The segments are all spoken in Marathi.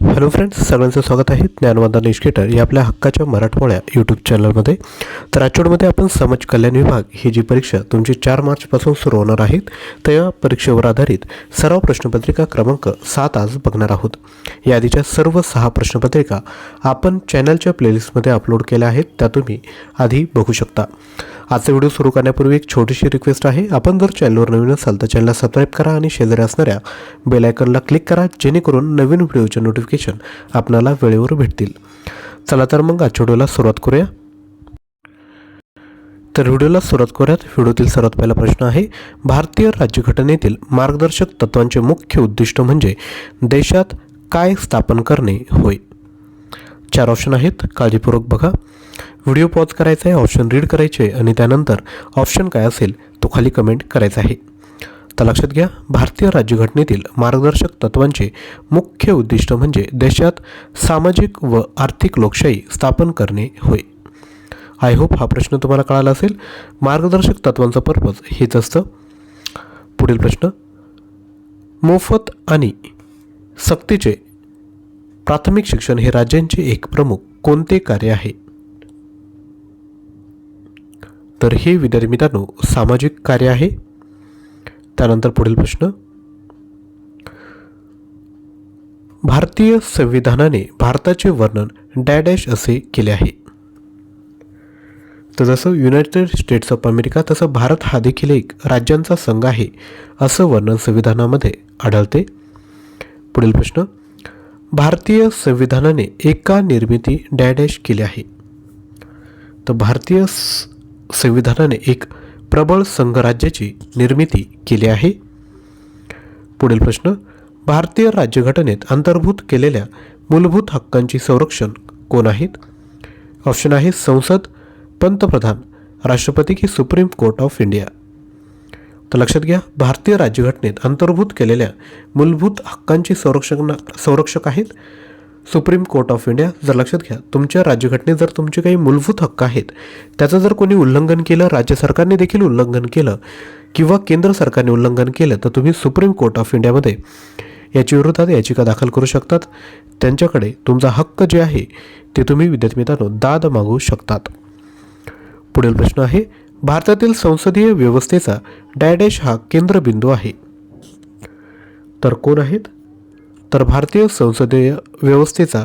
हॅलो फ्रेंड्स सगळ्यांचं स्वागत आहे ज्ञानवंदन निष्केटर या आपल्या हक्काच्या मराठमोळ्या यूट्यूब चॅनलमध्ये तर आठवडमध्ये आपण समाज कल्याण विभाग ही जी परीक्षा तुमची चार मार्चपासून सुरू होणार आहेत तर या परीक्षेवर आधारित सर्व प्रश्नपत्रिका क्रमांक सात आज बघणार आहोत. या आधीच्या सर्व सहा प्रश्नपत्रिका आपण चॅनलच्या प्लेलिस्टमध्ये अपलोड केल्या आहेत त्या तुम्ही आधी बघू शकता. आजचा व्हिडिओ सुरू करण्यापूर्वी एक छोटीशी रिक्वेस्ट आहे आपण जर चॅनलवर नवीन असाल तर चॅनलला सबस्क्राईब करा आणि शेजारी असणाऱ्या बेल आयकनला क्लिक करा जेणेकरून नवीन व्हिडिओचे नोटिफिकेशन आपणाला वेळेवर भेटतील. चला तर मग आजच्या व्हिडिओला सुरुवात करूया. तर व्हिडिओला सुरुवात करूयात. व्हिडिओतील सर्वात पहिला प्रश्न आहे भारतीय राज्यघटनेतील मार्गदर्शक तत्वांचे मुख्य उद्दिष्ट म्हणजे देशात काय स्थापन करणे होय? चार ऑप्शन आहेत काळजीपूर्वक बघा. व्हिडिओ पॉज करायचा आहे ऑप्शन रीड करायचे आणि त्यानंतर ऑप्शन काय असेल तो खाली कमेंट करायचा आहे. तर लक्षात घ्या भारतीय राज्यघटनेतील मार्गदर्शक तत्वांचे मुख्य उद्दिष्ट म्हणजे देशात सामाजिक व आर्थिक लोकशाही स्थापन करणे होय. आय होप हा प्रश्न तुम्हाला कळाला असेल. मार्गदर्शक तत्वांचा पर्पज हेच असतं. पुढील प्रश्न मोफत आणि सक्तीचे प्राथमिक शिक्षण हे राज्यांचे एक प्रमुख कोणते कार्य आहे? तर हे विद्यार्थी मित्रांनो सामाजिक कार्य आहे. त्यानंतर पुढील प्रश्न. भारतीय संविधानाने भारताचे वर्णन डॅडॅश असे केले आहे. तर जसं युनायटेड स्टेट्स ऑफ अमेरिका तसं भारत हा देखील एक राज्यांचा संघ आहे असं वर्णन संविधानामध्ये आढळते. पुढील प्रश्न. भारतीय संविधानाने एका निर्मिती डॅडॅश केली आहे. तर भारतीय संविधानाने एक प्रबळ संघराज्याची निर्मिती केली आहे. पुढील प्रश्न भारतीय राज्यघटनेत अंतर्भूत केलेल्या मूलभूत हक्कांची संरक्षण कोण आहेत? ऑप्शन आहे संसद पंतप्रधान राष्ट्रपती की सुप्रीम कोर्ट ऑफ इंडिया. तर लक्षात घ्या भारतीय राज्यघटनेत अंतर्भूत केलेल्या मूलभूत हक्कांची संरक्षण संरक्षक आहेत सुप्रीम कोर्ट ऑफ इंडिया जर लक्षात घ्या तुमच्या राज्यघटनेत जर तुमचे काही मूलभूत हक्क आहेत त्याचं जर कोणी उल्लंघन केलं राज्य सरकारने देखील उल्लंघन केलं किंवा केंद्र सरकारने उल्लंघन केलं तर तुम्ही सुप्रीम कोर्ट ऑफ इंडियामध्ये याची विरोधात याचिका दाखल करू शकतात. त्यांच्याकडे तुमचा हक्क जे आहे ते तुम्ही विद्यार्थी मित्रांनो दाद मागू शकतात. पुढील प्रश्न आहे भारतातील संसदीय व्यवस्थेचा डॅडॅश हा केंद्रबिंदू आहे. तर कोण आहेत? तर भारतीय संसदीय व्यवस्थेचा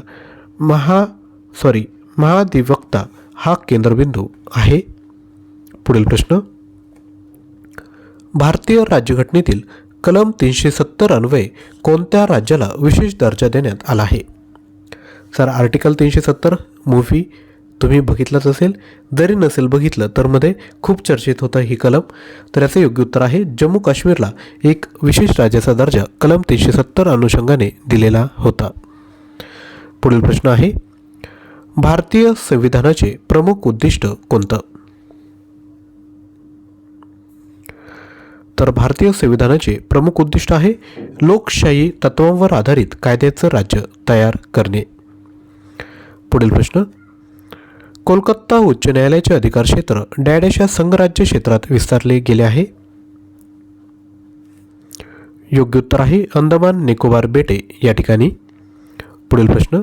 महा सॉरी महाधिवक्ता हा केंद्रबिंदू आहे. पुढील प्रश्न. भारतीय राज्यघटनेतील कलम तीनशे सत्तर अन्वये कोणत्या राज्याला विशेष दर्जा देण्यात आला आहे? सर आर्टिकल तीनशे सत्तर मूव्ही तुम्ही बघितलंच असेल जरी नसेल बघितलं तर मध्ये खूप चर्चेत होतं ही कलम. तर याचं योग्य उत्तर आहे जम्मू काश्मीरला एक विशेष राज्याचा दर्जा कलम तीनशे सत्तर अनुषंगाने दिलेला होता. पुढील प्रश्न आहे भारतीय संविधानाचे प्रमुख उद्दिष्ट कोणतं? तर भारतीय संविधानाचे प्रमुख उद्दिष्ट आहे लोकशाही तत्वांवर आधारित कायद्याचं राज्य तयार करणे. पुढील प्रश्न कोलकाता उच्च न्यायालयाचे अधिकार क्षेत्र डॅडॅश या संघराज्य क्षेत्रात विस्तारले गेले आहे. योग्य उत्तर आहे अंदमान निकोबार बेटे या ठिकाणी. पुढील प्रश्न.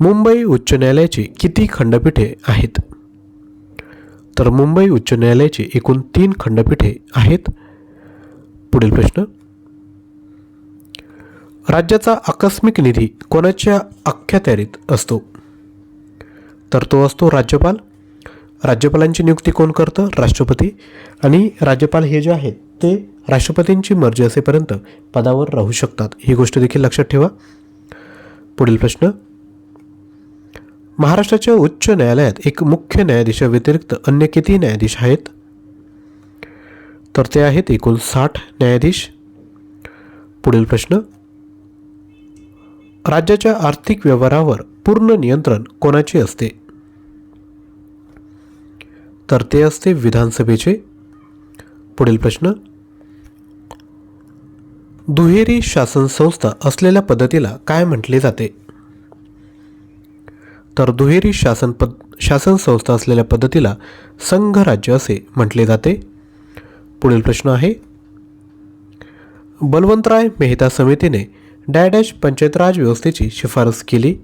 मुंबई उच्च न्यायालयाची किती खंडपीठे आहेत? तर मुंबई उच्च न्यायालयाची एकूण तीन खंडपीठे आहेत. पुढील प्रश्न. राज्याचा आकस्मिक निधी कोणाच्या अखत्यारीत असतो? तर तो असतो राज्यपाल. राज्यपालांची नियुक्ती कोण करतं? राष्ट्रपती. आणि राज्यपाल हे जे आहेत ते राष्ट्रपतींची मर्जी असेपर्यंत पदावर राहू शकतात. ही गोष्ट देखील लक्षात ठेवा. पुढील प्रश्न. महाराष्ट्राच्या उच्च न्यायालयात एक मुख्य न्यायाधीशाव्यतिरिक्त अन्य किती न्यायाधीश आहेत? तर ते आहेत एकूण साठ न्यायाधीश. पुढील प्रश्न. राज्याच्या आर्थिक व्यवहारावर पूर्ण नियंत्रण कोणाचे असते? तर ते असते विधानसभेचे. पुढील प्रश्न. दुहेरी शासन संस्था असलेल्या पद्धतीला काय म्हटले जाते? तर दुहेरी शासन पद शासन संस्था असलेल्या पद्धतीला संघराज्य असे म्हटले जाते. पुढील प्रश्न आहे. बलवंतराय मेहता समितीने डॅडॅश पंचायत राज व्यवस्थेची शिफारस केली.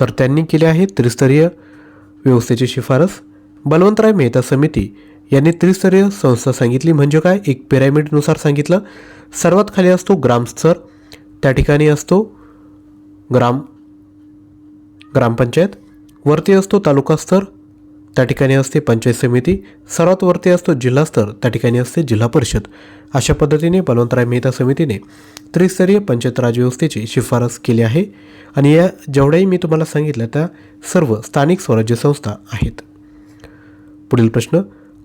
तर त्यांनी केली आहे त्रिस्तरीय व्यवस्थेची शिफारस. बलवंतराय मेहता समिती यांनी त्रिस्तरीय संस्था सांगितली म्हणजे काय? एक पिरॅमिडनुसार सांगितलं. सर्वात खाली असतो ग्रामस्तर त्या ठिकाणी असतो ग्राम ग्रामपंचायत. वरती असतो तालुका स्तर त्या ठिकाणी असते पंचायत समिती. सर्वात वरती असतो जिल्हा स्तर त्या ठिकाणी असते जिल्हा परिषद. अशा पद्धतीने बलवंतराय मेहता समितीने त्रिस्तरीय पंचायत राज व्यवस्थेची शिफारस केली आहे. आणि या जेवढ्याही मी तुम्हाला सांगितलं त्या सर्व स्थानिक स्वराज्य संस्था आहेत. पुढील प्रश्न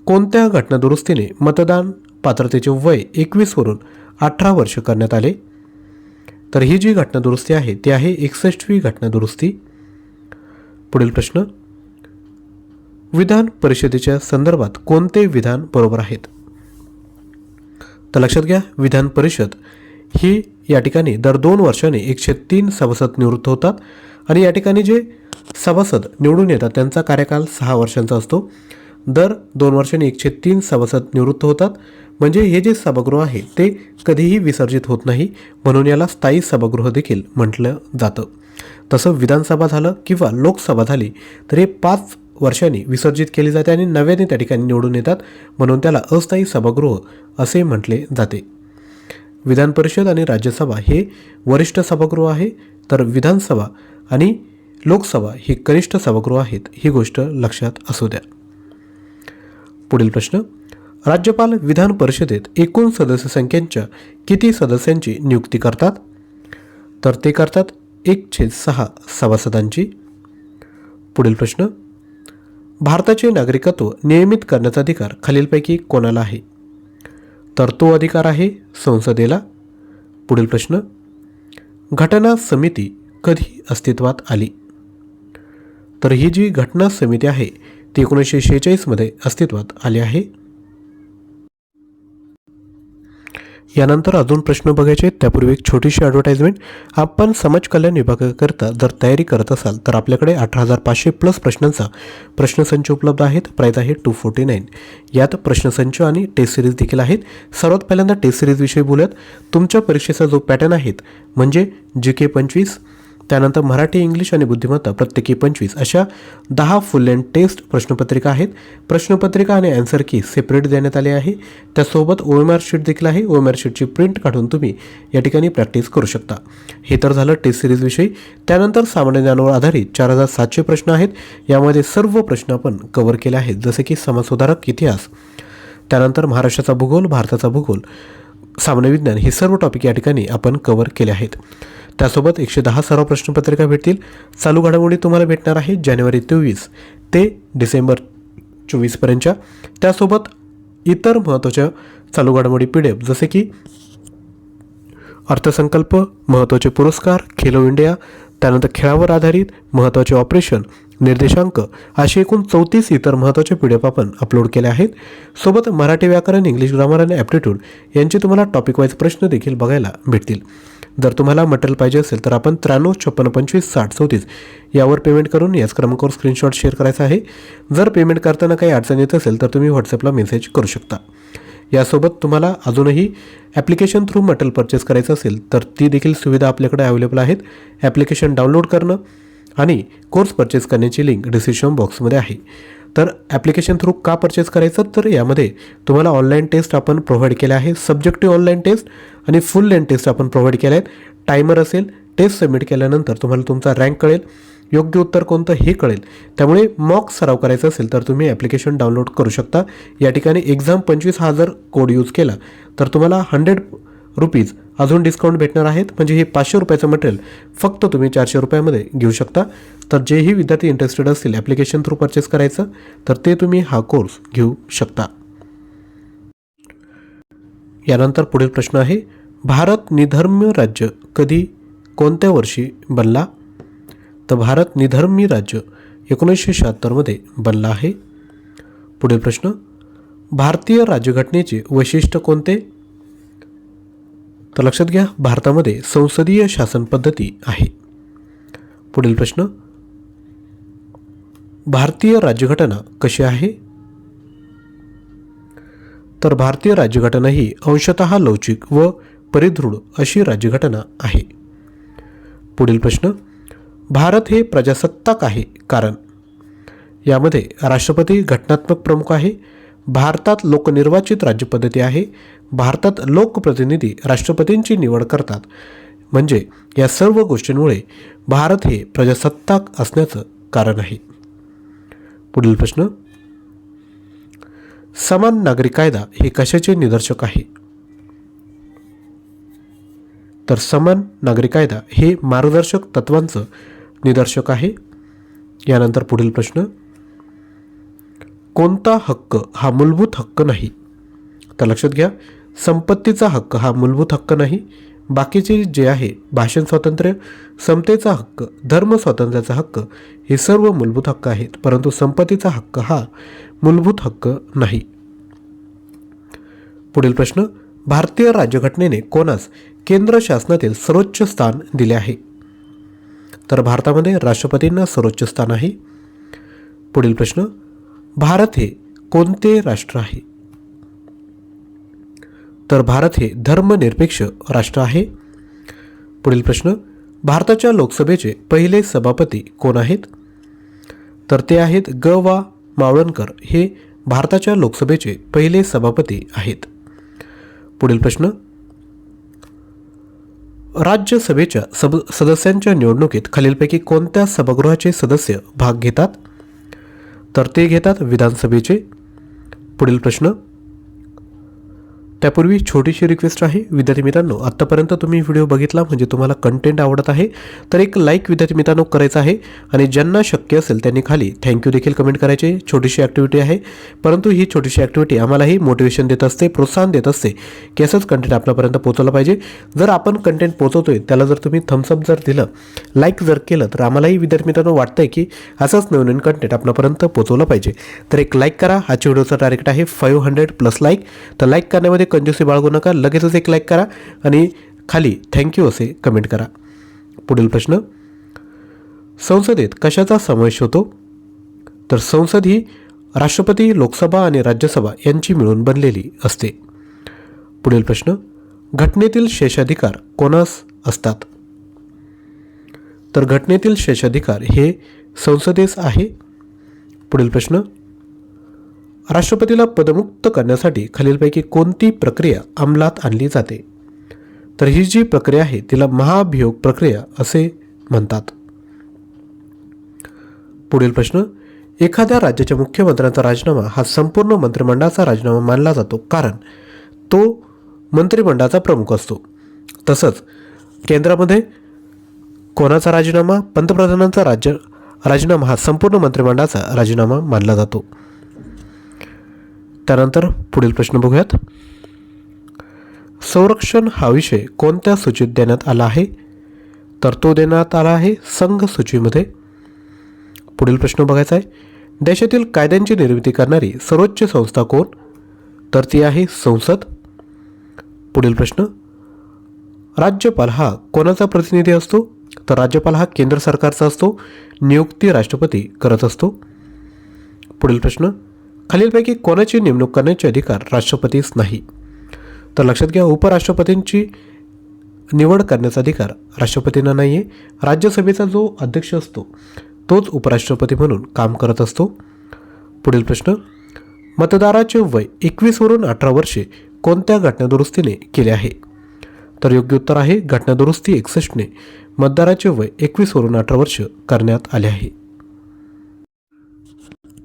कोणत्या घटनादुरुस्तीने मतदान पात्रतेचे वय एकवीसवरून अठरा वर्ष करण्यात आले? तर ही जी घटनादुरुस्ती आहे ती आहे एकसष्टवी घटनादुरुस्ती पुढील प्रश्न विधान परिषदेच्या संदर्भात कोणते विधान बरोबर आहेत? तर लक्षात घ्या विधान परिषद ही या ठिकाणी दर दोन वर्षांनी एकशे तीन सभासद निवृत्त होतात. आणि या ठिकाणी जे सभासद निवडून येतात त्यांचा कार्यकाल सहा वर्षांचा असतो. दर दोन वर्षांनी एकशे तीन सभासद निवृत्त होतात. म्हणजे हे जे सभागृह आहे ते कधीही विसर्जित होत नाही म्हणून याला स्थायी सभागृह देखील म्हटलं जातं. तसं विधानसभा झालं किंवा लोकसभा झाली तर हे पाच वर्षांनी विसर्जित केली जाते आणि नव्याने त्या ठिकाणी निवडून येतात म्हणून त्याला अस्थायी सभागृह असे म्हटले जाते. विधान परिषद आणि राज्यसभा हे वरिष्ठ सभागृह आहे. तर विधानसभा आणि लोकसभा ही कनिष्ठ सभागृह आहेत ही गोष्ट लक्षात असू द्या. पुढील प्रश्न. राज्यपाल विधान परिषदेत एकूण सदस्य संख्येच्या किती सदस्यांची नियुक्ती करतात? तर ते करतात एक छेद सहा सभासदांची. पुढील प्रश्न. भारताचे नागरिकत्व नियमित करण्याचा अधिकार खालीलपैकी कोणाला आहे? तर तो अधिकार आहे संसदेला? पुढील प्रश्न. घटना समिती कधी अस्तित्वात आली? तर ही जी घटना समिती आहे ती एकोणीसशे शेहेचाळीसमध्ये अस्तित्वात आली आहे. यानंतर अजून प्रश्न बघायचे आहेत. त्यापूर्वी एक छोटीशी ॲडव्हर्टाईजमेंट आपण समाज कल्याण विभागाकरता जर तयारी करत असाल तर आपल्याकडे अठरा हजार पाचशे प्लस प्रश्नांचा प्रश्नसंच उपलब्ध आहेत. प्राईज आहे टू फोर्टी नाईन यात प्रश्नसंच आणि टेस्ट सिरीज देखील आहेत. सर्वात पहिल्यांदा टेस्ट सिरीजविषयी बोलूयात. तुमच्या परीक्षेचा जो पॅटर्न आहेत म्हणजे जी के पंचवीस त्यानंतर मराठी इंग्लिश आणि बुद्धिमत्ता प्रत्येकी पंचवीस अशा दहा फुल लेंथ टेस्ट प्रश्नपत्रिका आहेत. प्रश्नपत्रिका आणि अँसर की सेपरेट देण्यात आले आहे. त्यासोबत ओ एम आर शीट देखील आहे. ओ एम आर शीटची प्रिंट काढून तुम्ही या ठिकाणी प्रॅक्टिस करू शकता. हे तर झालं टेस्ट सिरीजविषयी त्यानंतर सामान्य ज्ञानावर आधारित चार हजार सातशे प्रश्न आहेत. यामध्ये सर्व प्रश्न आपण कव्हर केले आहेत. जसे की समाजसुधारक इतिहास. त्यानंतर महाराष्ट्राचा भूगोल भारताचा भूगोल. सामान्य विज्ञान हे सर्व टॉपिक या ठिकाणी आपण कव्हर केले आहेत. त्यासोबत एकशे दहा सराव प्रश्नपत्रिका भेटतील. चालू घडामोडी तुम्हाला भेटणार आहे जानेवारी तेवीस ते डिसेंबर चोवीसपर्यंतच्या त्यासोबत इतर महत्त्वाच्या चालू घडामोडी पी डी एफ जसे की अर्थसंकल्प महत्त्वाचे पुरस्कार खेलो इंडिया त्यानंतर खेळावर आधारित महत्त्वाचे ऑपरेशन निर्देशांक असे एकूण चौतीस इतर महत्त्वाचे पी डी एफ आपण अपलोड केले आहेत. सोबत मराठी व्याकरण इंग्लिश ग्रामर आणि ॲप्टिट्यूड यांचे तुम्हाला टॉपिक वाईज प्रश्न देखील बघायला भेटतील. जर तुम्हाला मटेरियल पाहिजे असेल तर आपण त्र्याण्णव छप्पन्न पंचवीस साठ चौतीस यावर पेमेंट करून याच क्रमांकावर स्क्रीनशॉट शेअर करायचा आहे. जर पेमेंट करताना काही अडचण येत असेल तर तुम्ही व्हॉट्सअपला मेसेज करू शकता. यासोबत तुम्हाला अजूनही ॲप्लिकेशन थ्रू मटेरियल परचेस करायचं असेल तर ती देखील सुविधा आपल्याकडे अवेलेबल आहेत. ॲप्लिकेशन डाउनलोड करणं आणि कोर्स परचेस करण्याची लिंक डिस्क्रिप्शन बॉक्समध्ये आहे. तर ॲप्लिकेशन थ्रू का परचेस करायचं? तर यामध्ये तुम्हाला ऑनलाईन टेस्ट आपण प्रोव्हाइड केले आहे. सब्जेक्टिव्ह ऑनलाईन टेस्ट आणि फुल लेन टेस्ट आपण प्रोव्हाइड केले आहेत. टायमर असेल टेस्ट सबमिट केल्यानंतर तुम्हाला तुमचा रँक कळेल. योग्य उत्तर कोणतं हे कळेल. त्यामुळे मॉक सराव करायचा असेल तर तुम्ही ॲप्लिकेशन डाउनलोड करू शकता. या ठिकाणी एक्झाम पंचवीस हा जर कोड यूज केला. तर तुम्हाला हंड्रेड रुपीज अजून डिस्काउंट भेटणार आहेत. म्हणजे हे पाचशे रुपयाचं मटेरियल फक्त तुम्ही चारशे रुपयामध्ये घेऊ शकता. तर जेही विद्यार्थी इंटरेस्टेड असतील ॲप्लिकेशन थ्रू परचेस करायचं तर ते तुम्ही हा कोर्स घेऊ शकता. यानंतर पुढील प्रश्न आहे भारत निधर्म्य राज्य कधी कोणत्या वर्षी बनला? तर भारत निधर्मी राज्य एकोणीसशे शहात्तरमध्ये बनला आहे. पुढील प्रश्न भारतीय राज्यघटनेचे वैशिष्ट्य कोणते? तर लक्षात घ्या भारतामध्ये संसदीय शासन पद्धती आहे. पुढील प्रश्न. भारतीय राज्यघटना कशी आहे? तर भारतीय राज्यघटना ही अंशतः लवचिक व परिदृढ अशी राज्यघटना आहे. पुढील प्रश्न. भारत हे प्रजासत्ताक आहे कारण? यामध्ये राष्ट्रपती घटनात्मक प्रमुख आहे भारतात लोकनिर्वाचित राज्यपद्धती आहे. भारतात लोकप्रतिनिधी राष्ट्रपतींची निवड करतात. म्हणजे या सर्व गोष्टींमुळे भारत हे प्रजासत्ताक असण्याचं कारण आहे. पुढील प्रश्न. समान नागरी कायदा हे कशाचे निदर्शक आहे? तर समान नागरी कायदा हे मार्गदर्शक तत्वांचं निदर्शक आहे. यानंतर पुढील प्रश्न. कोणता हक्क हा मूलभूत हक्क नाही? तर लक्षात घ्या संपत्तीचा हक्क हा मूलभूत हक्क नाही. बाकीचे जे आहे भाषण स्वातंत्र्य समतेचा हक्क धर्म स्वातंत्र्याचा हक्क हे सर्व मूलभूत हक्क आहेत. परंतु संपत्तीचा हक्क हा मूलभूत हक्क नाही. पुढील प्रश्न भारतीय राज्यघटनेने कोणास केंद्र शासनातील सर्वोच्च स्थान दिले आहे? तर भारतामध्ये राष्ट्रपतींना सर्वोच्च स्थान आहे. पुढील प्रश्न भारत हे कोणते राष्ट्र आहे? तर भारत हे धर्मनिरपेक्ष राष्ट्र आहे. पुढील प्रश्न भारताच्या लोकसभेचे पहिले सभापती कोण आहेत? तर ते आहेत ग. वा. मावळणकर. हे भारताच्या लोकसभेचे पहिले सभापती आहेत. पुढील प्रश्न राज्यसभेच्या सब सदस्यांच्या निवडणुकीत खालीलपैकी कोणत्या सभागृहाचे सदस्य भाग घेतात? तर ते घेतात विधानसभेचे. पुढील प्रश्न त्यापूर्वी छोटीशी रिक्वेस्ट आहे. विद्यार्थी मित्रांनो आत्तापर्यंत तुम्ही व्हिडिओ बघितला म्हणजे तुम्हाला कंटेंट आवडत आहे तर एक लाईक विद्यार्थी मित्रांनो करायचं आहे आणि ज्यांना शक्य असेल त्यांनी खाली थँक्यू देखील कमेंट करायचे. छोटीशी ॲक्टिव्हिटी आहे परंतु ही छोटीशी ॲक्टिव्हिटी आम्हालाही मोटिवेशन देत असते प्रोत्साहन देत असते की असंच कंटेंट आपल्यापर्यंत पोहोचवलं पाहिजे. जर आपण कंटेंट पोहोचवतोय त्याला जर तुम्ही थम्सअप जर दिलं लाईक जर केलं तर आम्हालाही विद्यार्थी मित्रांनो वाटतं आहे की असंच नवीन नवीन कंटेंट आपल्यापर्यंत पोहोचवलं पाहिजे. तर एक लाईक करा. आजच्या व्हिडिओचा टार्गेट आहे फाईव्ह हंड्रेड प्लस लाईक तर लाईक करण्यामध्ये कंजूसी बाळगू नका लगेचच एक लाईक करा आणि खाली थँक्यू असे कमेंट करा. पुढील प्रश्न. संसदेत कशाचा समावेश होतो? तर संसद ही राष्ट्रपती लोकसभा आणि राज्यसभा यांची मिळून बनलेली असते. पुढील प्रश्न. घटनेतील शेषाधिकार कोणास असतात? तर घटनेतील शेषाधिकार हे संसदेस आहे. पुढील प्रश्न. राष्ट्रपतीला पदमुक्त करण्यासाठी खालीलपैकी कोणती प्रक्रिया अंमलात आणली जाते? तर ही जी प्रक्रिया आहे तिला महाभियोग प्रक्रिया असे म्हणतात. पुढील प्रश्न एखाद्या राज्याच्या मुख्यमंत्र्यांचा राजीनामा हा संपूर्ण मंत्रिमंडळाचा राजीनामा मानला जातो कारण तो मंत्रिमंडळाचा प्रमुख असतो. तसंच केंद्रामध्ये कोणाचा राजीनामा? पंतप्रधानांचा राज्य राजीनामा हा संपूर्ण मंत्रिमंडळाचा राजीनामा मानला जातो. त्यानंतर पुढील प्रश्न बघूयात. संरक्षण हा विषय कोणत्या सूचीत देण्यात आला आहे? तर तो देण्यात आला आहे संघ सूचीमध्ये. पुढील प्रश्न बघायचा आहे. देशातील कायद्यांची निर्मिती करणारी सर्वोच्च संस्था कोण? तर ती आहे संसद. पुढील प्रश्न. राज्यपाल हा कोणाचा प्रतिनिधी असतो? तर राज्यपाल हा केंद्र सरकारचा असतो. नियुक्ती राष्ट्रपती करत असतो. पुढील प्रश्न. खालीलपैकी कोणाची नेमणूक करण्याचे अधिकार राष्ट्रपतीस नाही. तर लक्षात घ्या उपराष्ट्रपतींची निवड करण्याचा अधिकार राष्ट्रपतींना नाही आहे राज्यसभेचा जो अध्यक्ष असतो तोच उपराष्ट्रपती म्हणून काम करत असतो. पुढील प्रश्न मतदाराचे वय एकवीसवरून अठरा वर्षे कोणत्या घटनादुरुस्तीने केले आहे? तर योग्य उत्तर आहे घटनादुरुस्ती एकसष्टने मतदाराचे वय एकवीसवरून अठरा वर्ष करण्यात आले आहे.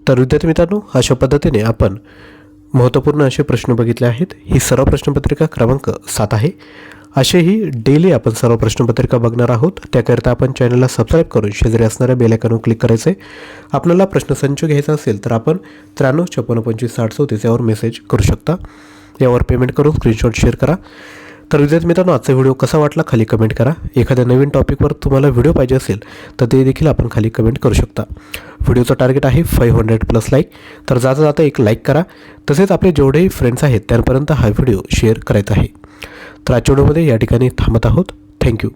तर विद्यार्थी मित्रांनो अशा पद्धतीने आपण महत्त्वपूर्ण असे प्रश्न बघितले आहेत. ही सर्व प्रश्नपत्रिका क्रमांक सात आहे. असेही डेली आपण सर्व प्रश्नपत्रिका बघणार आहोत. त्याकरिता आपण चॅनलला सबस्क्राईब करून शेजारी असणाऱ्या बेलायकॉनवर क्लिक करायचं. आहे आपल्याला प्रश्नसंच घ्यायचा असेल तर आपण त्र्याण्णव छप्पन्न पंचवीस साठ चौतीस यावर मेसेज करू शकता. यावर पेमेंट करून स्क्रीनशॉट शेअर करा. तर विद्यार्थी मित्रांनो आजचा व्हिडिओ कसा वाटला खाली कमेंट करा. एखाद्या नवीन टॉपिकवर तुम्हाला व्हिडिओ पाहिजे असेल तर ते देखील आपण खाली कमेंट करू शकता. व्हिडिओचं टार्गेट आहे फाईव्ह हंड्रेड प्लस लाईक तर जाता जाता एक लाईक करा. तसेच आपले जेवढेही फ्रेंड्स आहेत त्यांपर्यंत हा व्हिडिओ शेअर करायचा आहे. तर आजच्या व्हिडिओमध्ये या ठिकाणी थांबत आहोत. थँक्यू